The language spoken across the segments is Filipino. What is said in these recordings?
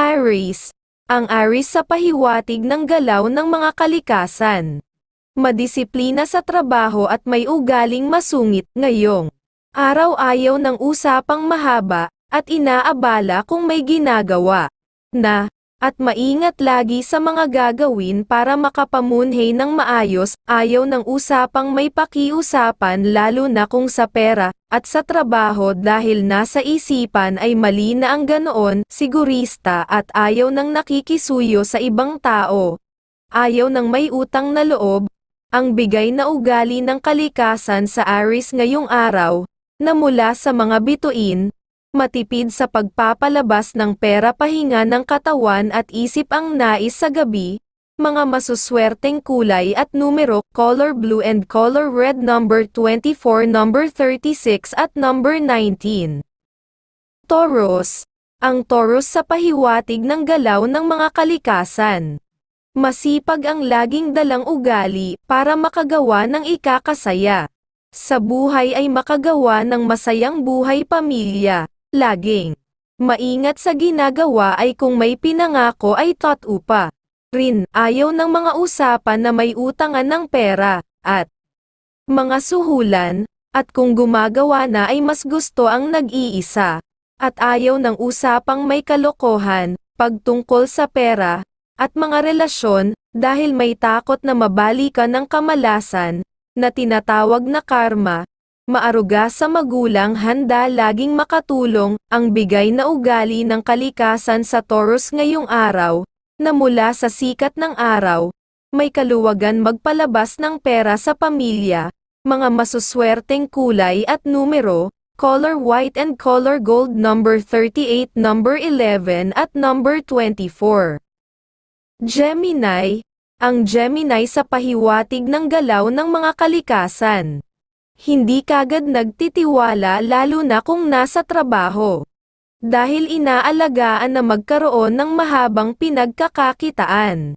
Aries. Ang Aries sa pahiwatig ng galaw ng mga kalikasan. Madisiplina sa trabaho at may ugaling masungit ngayong araw ayaw ng usapang mahaba at inaabala kung may ginagawa na at maingat lagi sa mga gagawin para makapamunhay ng maayos, ayaw ng usapang may pakiusapan lalo na kung sa pera, at sa trabaho dahil nasa isipan ay mali na ang ganoon, sigurista at ayaw ng nakikisuyo sa ibang tao. Ayaw ng may utang na loob, ang bigay na ugali ng kalikasan sa Aris ngayong araw, na mula sa mga bituin, matipid sa pagpapalabas ng pera pahinga ng katawan at isip ang nais sa gabi, mga masuswerteng kulay at numero, color blue and color red number 24, number 36 at number 19. Taurus. Ang Taurus sa pahiwatig ng galaw ng mga kalikasan. Masipag ang laging dalang ugali para makagawa ng ikakasaya. Sa buhay ay makagawa ng masayang buhay pamilya. Laging maingat sa ginagawa ay kung may pinangako ay tot-upa. Rin, ayaw ng mga usapan na may utangan ng pera, at mga suhulan, at kung gumagawa na ay mas gusto ang nag-iisa, at ayaw ng usapang may kalokohan, pagtungkol sa pera, at mga relasyon, dahil may takot na mabalikan ng kamalasan, na tinatawag na karma, maaruga sa magulang handa laging makatulong, ang bigay na ugali ng kalikasan sa Taurus ngayong araw, na mula sa sikat ng araw, may kaluwagan magpalabas ng pera sa pamilya, mga masuswerteng kulay at numero, color white and color gold number 38, number 11 at number 24. Gemini, ang Gemini sa pahiwatig ng galaw ng mga kalikasan hindi kagad nagtitiwala lalo na kung nasa trabaho. Dahil inaalagaan na magkaroon ng mahabang pinagkakakitaan.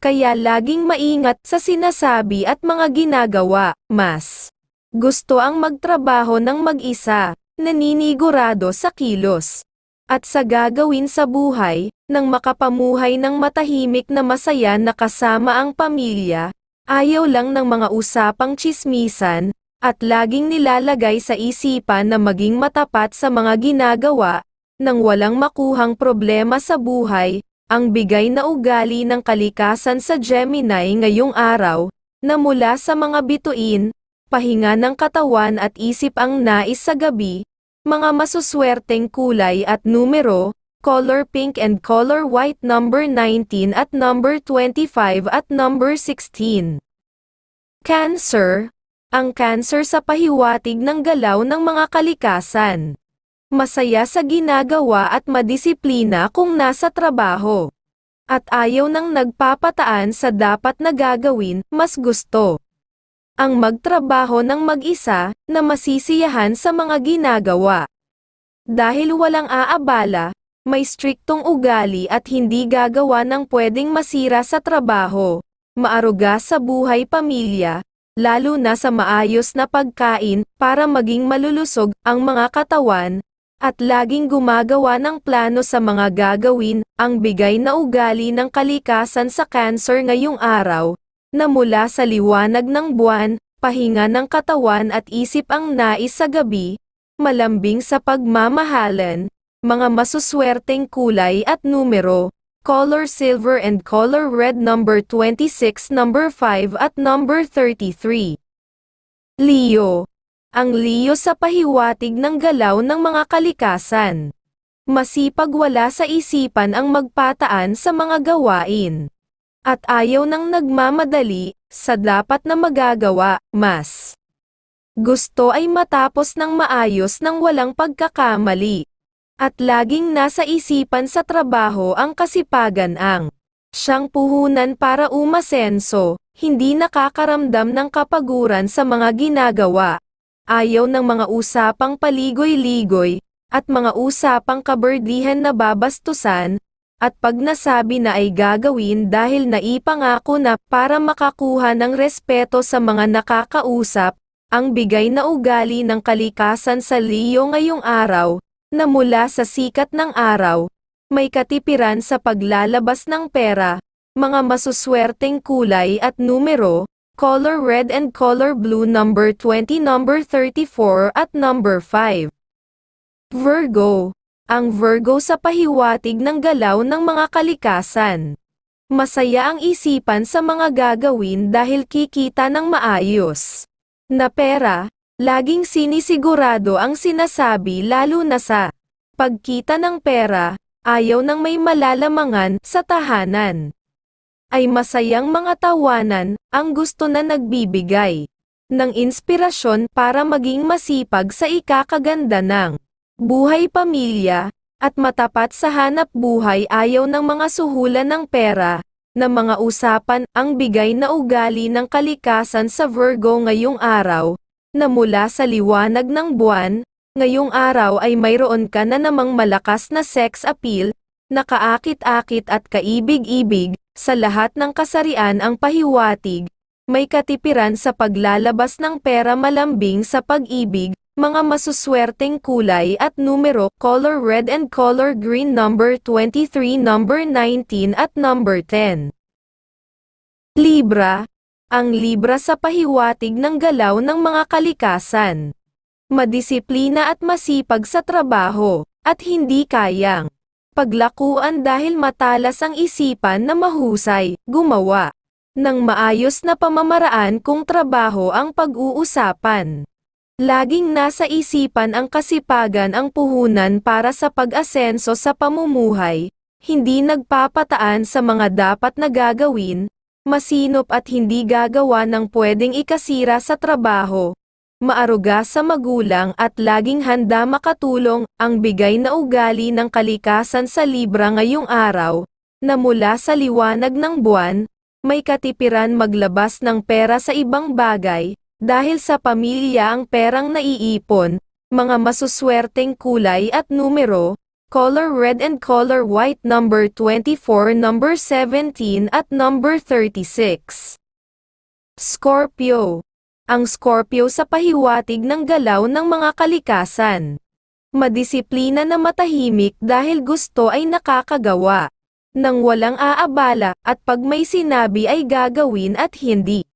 Kaya laging maingat sa sinasabi at mga ginagawa, mas gusto ang magtrabaho ng mag-isa, naninigurado sa kilos. At sa gagawin sa buhay, nang makapamuhay ng matahimik na masaya na kasama ang pamilya, ayaw lang ng mga usapang chismisan, at laging nilalagay sa isipan na maging matapat sa mga ginagawa, nang walang makuhang problema sa buhay, ang bigay na ugali ng kalikasan sa Gemini ngayong araw, na mula sa mga bituin, pahinga ng katawan at isip ang nais sa gabi, mga masuswerteng kulay at numero, color pink and color white number 19 at number 25 at number 16. Cancer, ang cancer sa pahiwatig ng galaw ng mga kalikasan. Masaya sa ginagawa at madisiplina kung nasa trabaho. At ayaw ng nagpapataan sa dapat na gagawin, mas gusto. Ang magtrabaho ng mag-isa, na masisiyahan sa mga ginagawa. Dahil walang aabala, may striktong ugali at hindi gagawa ng pwedeng masira sa trabaho, maaruga sa buhay pamilya, lalo na sa maayos na pagkain, para maging malulusog ang mga katawan, at laging gumagawa ng plano sa mga gagawin, ang bigay na ugali ng kalikasan sa cancer ngayong araw, na mula sa liwanag ng buwan, pahinga ng katawan at isip ang nais sa gabi, malambing sa pagmamahalan, mga masuswerteng kulay at numero, color silver and color red number 26, number 5 at number 33. Leo. Ang Leo sa pahiwatig ng galaw ng mga kalikasan. Masipag wala sa isipan ang magpataan sa mga gawain. At ayaw ng nagmamadali, sa dapat na magagawa, mas. Gusto ay matapos ng maayos ng walang pagkakamali. At laging nasa isipan sa trabaho ang kasipagan ang siyang puhunan para umasenso, hindi nakakaramdam ng kapaguran sa mga ginagawa. Ayaw ng mga usapang paligoy-ligoy, at mga usapang kaberdihan na babastusan, at pag nasabi na ay gagawin dahil naipangako na para makakuha ng respeto sa mga nakakausap, ang bigay na ugali ng kalikasan sa Leo ngayong araw, na mula sa sikat ng araw, may katipiran sa paglalabas ng pera, mga masuswerteng kulay at numero, color red and color blue number 20 number 34 at number 5. Virgo. Ang Virgo sa pahiwatig ng galaw ng mga kalikasan. Masaya ang isipan sa mga gagawin dahil kikita ng maayos. Na pera, laging sinisigurado ang sinasabi lalo na sa pagkita ng pera, ayaw ng may malalamangan sa tahanan. Ay masayang mga tawanan, ang gusto na nagbibigay ng inspirasyon para maging masipag sa ikakaganda ng buhay pamilya, at matapat sa hanap buhay ayaw ng mga suhulan ng pera, na mga usapan ang bigay na ugali ng kalikasan sa Virgo ngayong araw, na mula sa liwanag ng buwan, ngayong araw ay mayroon ka na namang malakas na sex appeal, nakaakit-akit at kaibig-ibig, sa lahat ng kasarian ang pahiwatig, may katipiran sa paglalabas ng pera malambing sa pag-ibig, mga masuswerteng kulay at numero, color red and color green number 23 number 19 at number 10. Libra, ang Libra sa pahiwatig ng galaw ng mga kalikasan. Madisiplina at masipag sa trabaho, at hindi kayang paglakuan dahil matalas ang isipan na mahusay, gumawa ng maayos na pamamaraan kung trabaho ang pag-uusapan. Laging nasa isipan ang kasipagan ang puhunan para sa pag-asenso sa pamumuhay, hindi nagpapataan sa mga dapat na gagawin, masinop at hindi gagawa ng pwedeng ikasira sa trabaho, maaruga sa magulang at laging handa makatulong, ang bigay na ugali ng kalikasan sa Libra ngayong araw, na mula sa liwanag ng buwan, may katipiran maglabas ng pera sa ibang bagay, dahil sa pamilya ang perang naiipon, mga masuswerteng kulay at numero, color red and color white number 24 number 17 at number 36. Scorpio. Ang Scorpio sa pahiwatig ng galaw ng mga kalikasan. Madisiplina na matahimik dahil gusto ay nakakagawa. Nang walang aabala at pag may sinabi ay gagawin at hindi.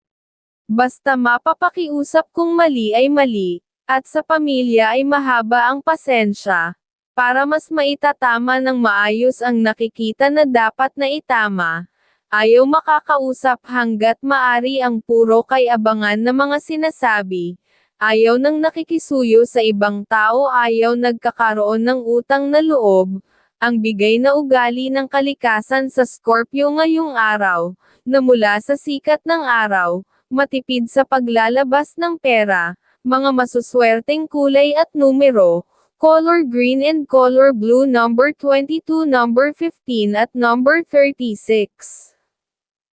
Basta mapapakiusap kung mali ay mali, at sa pamilya ay mahaba ang pasensya, para mas maitatama ng maayos ang nakikita na dapat na itama. Ayaw makakausap hanggat maari ang puro kay abangan na mga sinasabi. Ayaw nang nakikisuyo sa ibang tao ayaw nagkakaroon ng utang na loob. Ang bigay na ugali ng kalikasan sa Scorpio ngayong araw, na mula sa sikat ng araw, matipid sa paglalabas ng pera, mga masuswerteng kulay at numero, color green and color blue number 22 number 15 at number 36.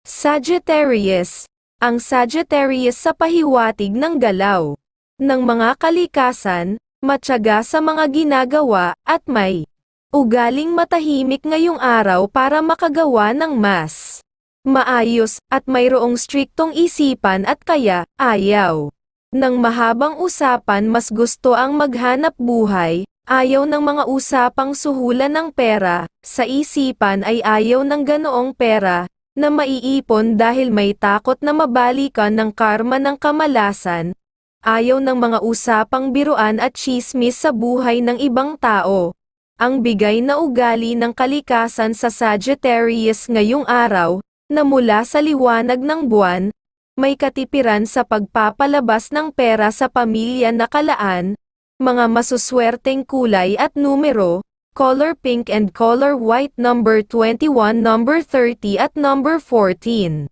Sagittarius, ang Sagittarius sa pahiwatig ng galaw ng mga kalikasan, matyaga sa mga ginagawa, at may ugaling matahimik ngayong araw para makagawa ng mas maayos, at mayroong striktong isipan at kaya, ayaw. Nang mahabang usapan mas gusto ang maghanap buhay, ayaw ng mga usapang suhulan ng pera, sa isipan ay ayaw ng ganoong pera, na maiipon dahil may takot na mabalikan ng karma ng kamalasan, ayaw ng mga usapang biruan at chismis sa buhay ng ibang tao. Ang bigay na ugali ng kalikasan sa Sagittarius ngayong araw, na mula sa liwanag ng buwan, may katipiran sa pagpapalabas ng pera sa pamilya na kalaan, mga masuswerteng kulay at numero, color pink and color white number 21 number 30 at number 14.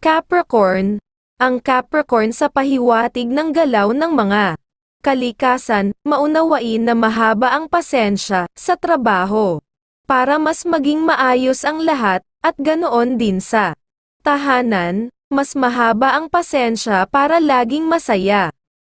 Capricorn, ang Capricorn sa pahiwatig ng galaw ng mga kalikasan, maunawain na mahaba ang pasensya sa trabaho para mas maging maayos ang lahat, at ganoon din sa tahanan, mas mahaba ang pasensya para laging masaya.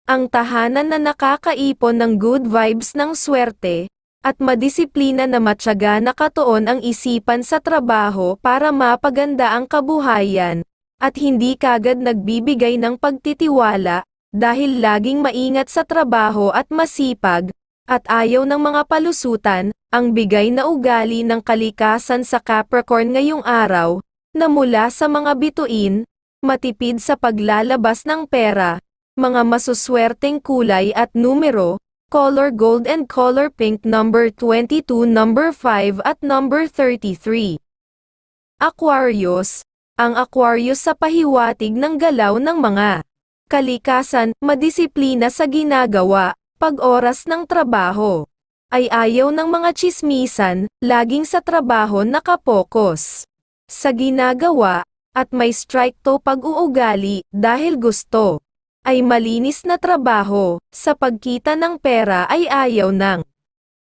Ang tahanan na nakakaipon ng good vibes ng swerte, at madisiplina na matyaga na katuon ang isipan sa trabaho para mapaganda ang kabuhayan, at hindi kagad nagbibigay ng pagtitiwala, dahil laging maingat sa trabaho at masipag, at ayaw ng mga palusutan, ang bigay na ugali ng kalikasan sa Capricorn ngayong araw, na mula sa mga bituin, matipid sa paglalabas ng pera, mga masuswerteng kulay at numero, color gold and color pink number 22 number 5 at number 33. Aquarius, ang Aquarius sa pahiwatig ng galaw ng mga kalikasan, madisiplina sa ginagawa, pag-oras ng trabaho, ay ayaw ng mga chismisan, laging sa trabaho nakapokus sa ginagawa, at may strike to pag-uugali, dahil gusto ay malinis na trabaho, sa pagkita ng pera ay ayaw ng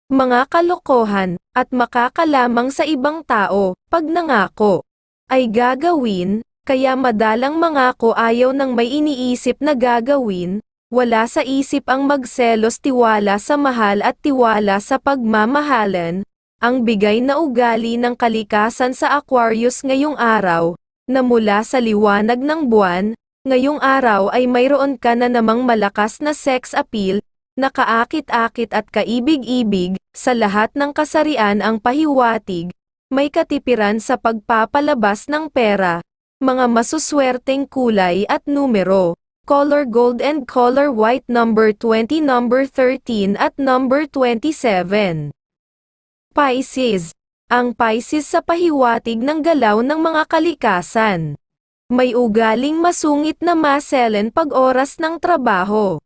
mga kalokohan, at makakalamang sa ibang tao, pag nangako, ay gagawin, kaya madalang mangako ayaw ng may iniisip na gagawin, wala sa isip ang magselos tiwala sa mahal at tiwala sa pagmamahalan, ang bigay na ugali ng kalikasan sa Aquarius ngayong araw, na mula sa liwanag ng buwan, ngayong araw ay mayroon ka na namang malakas na sex appeal, nakaakit-akit at kaibig-ibig, sa lahat ng kasarian ang pahiwatig, may katipiran sa pagpapalabas ng pera, mga masuswerteng kulay at numero, color gold and color white number 20 number 13 at number 27. Pisces, ang Pisces sa pahiwatig ng galaw ng mga kalikasan. May ugaling masungit na maselen pag oras ng trabaho.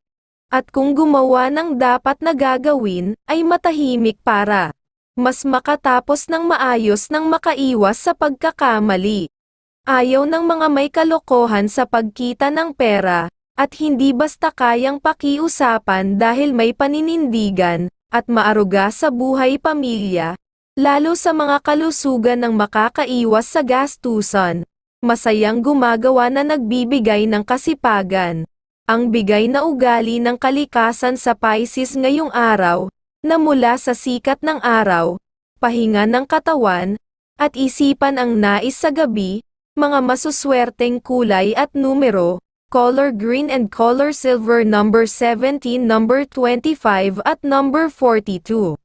At kung gumawa ng dapat na gagawin, ay matahimik para mas makatapos ng maayos nang makaiwas sa pagkakamali. Ayaw ng mga may kalokohan sa pagkita ng pera, at hindi basta kayang pakiusapan dahil may paninindigan, at maaruga sa buhay pamilya, lalo sa mga kalusugan ng makakaiwas sa gastusan, masayang gumagawa na nagbibigay ng kasipagan. Ang bigay na ugali ng kalikasan sa Pisces ngayong araw, na mula sa sikat ng araw, pahinga ng katawan, at isipan ang nais sa gabi, mga masuswerteng kulay at numero, color green and color silver number 17 number 25 at number 42.